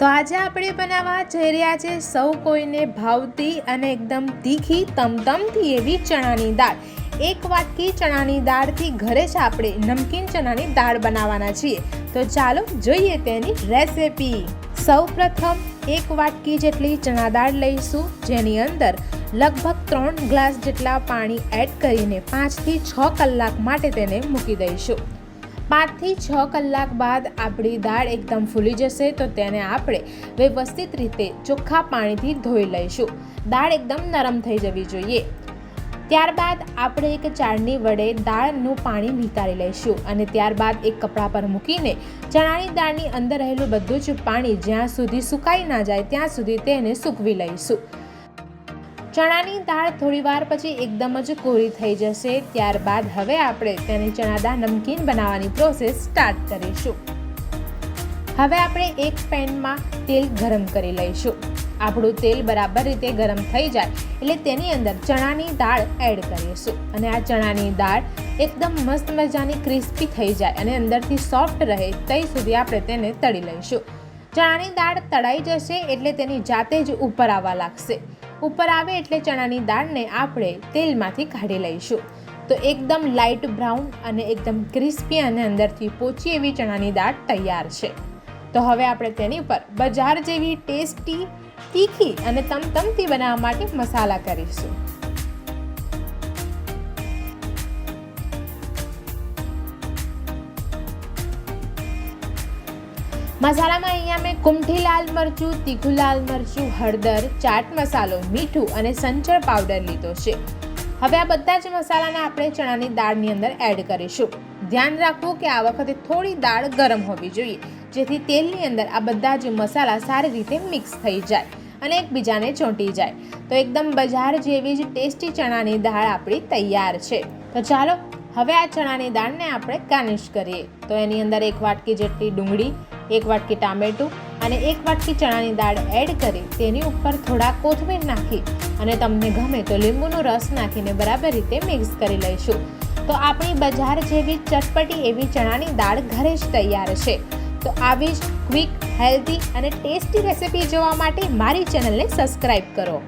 તો આજે આપણે બનાવવા જઈ રહ્યા છે સૌ કોઈને ભાવતી અને એકદમ તીખી, તમતમથી એવી ચણાની દાળ. એક વાટકી ચણાની દાળથી ઘરે જ આપણે નમકીન ચણાની દાળ બનાવવાના છીએ. તો ચાલો જોઈએ તેની રેસિપી. સૌ પ્રથમ એક વાટકી જેટલી ચણા દાળ લઈશું, જેની અંદર લગભગ ત્રણ ગ્લાસ જેટલા પાણી એડ કરીને પાંચથી છ કલાક માટે તેને મૂકી દઈશું. પાંચથી છ કલાક બાદ આપણી દાળ એકદમ ફૂલી જશે તો તેને આપણે વ્યવસ્થિત રીતે ચોખ્ખા પાણીથી ધોઈ લઈશું. દાળ એકદમ નરમ થઈ જવી જોઈએ. ત્યારબાદ આપણે એક ચાળણી વડે દાળનું પાણી નિતારી લઈશું અને ત્યારબાદ એક કપડા પર મૂકીને ચણાની દાળની અંદર રહેલું બધું જ પાણી જ્યાં સુધી સુકાઈ ના જાય ત્યાં સુધી તેને સૂકવી લઈશું. ચણાની દાળ થોડીવાર પછી એકદમ જ કોરી થઈ જશે. ત્યારબાદ હવે આપણે તેની ચણા દાળ નમકીન બનાવવાની પ્રોસેસ સ્ટાર્ટ કરીશું. હવે આપણે એક પેનમાં તેલ ગરમ કરી લઈશું. આપણું તેલ બરાબર રીતે ગરમ થઈ જાય એટલે તેની અંદર ચણાની દાળ એડ કરીશું. અને આ ચણાની દાળ એકદમ મસ્ત મજાની ક્રિસ્પી થઈ જાય અને અંદરથી સોફ્ટ રહે ત્યાં સુધી આપણે તેને તળી લઈશું. ચણાની દાળ તળાઈ જશે એટલે તેની જાતે જ ઉપર આવવા લાગશે. ઉપર આવે એટલે ચણાની દાળને આપણે તેલમાંથી કાઢી લઈશું. તો એકદમ લાઇટ બ્રાઉન અને એકદમ ક્રિસ્પી અને અંદરથી પોચી એવી ચણાની દાળ તૈયાર છે. તો હવે આપણે તેની પર બજાર જેવી ટેસ્ટી, તીખી અને તમતમતી બનાવવા માટે મસાલા કરીશું. મસાલામાં અહીંયા મેં કુમઠી લાલ મરચું, તીખું લાલ મરચું, હળદર, ચાટ મસાલો, મીઠું અને સંચળ પાવડર લીધો છે. હવે આ બધા જ મસાલાને આપણે ચણાની દાળની અંદર એડ કરીશું. ધ્યાન રાખવું કે આ વખતે થોડી દાળ ગરમ હોવી જોઈએ, જેથી તેલની અંદર આ બધા જ મસાલા સારી રીતે મિક્સ થઈ જાય અને એકબીજાને ચોંટી જાય. તો એકદમ બજાર જેવી જ ટેસ્ટી ચણાની દાળ આપણી તૈયાર છે. તો ચાલો, હવે આ ચણાની દાળને આપણે ગાર્નિશ કરીએ. તો એની અંદર એક વાટકી જેટલી ડુંગળી એક વાટકી ટામેટું અને એક વાટકી ચણાની દાળ એડ કરી તેની ઉપર થોડા કોથમીર નાખી અને તમને ગમે તો લીંબુનો રસ નાખીને બરાબર રીતે મિક્સ કરી લઈશું. તો આપણી બજાર જેવી ચટપટી એવી ચણાની દાળ ઘરે જ તૈયાર છે. તો આવી જ ક્વિક, હેલ્ધી અને ટેસ્ટી રેસિપી જોવા માટે મારી ચેનલને સબસ્ક્રાઈબ કરો.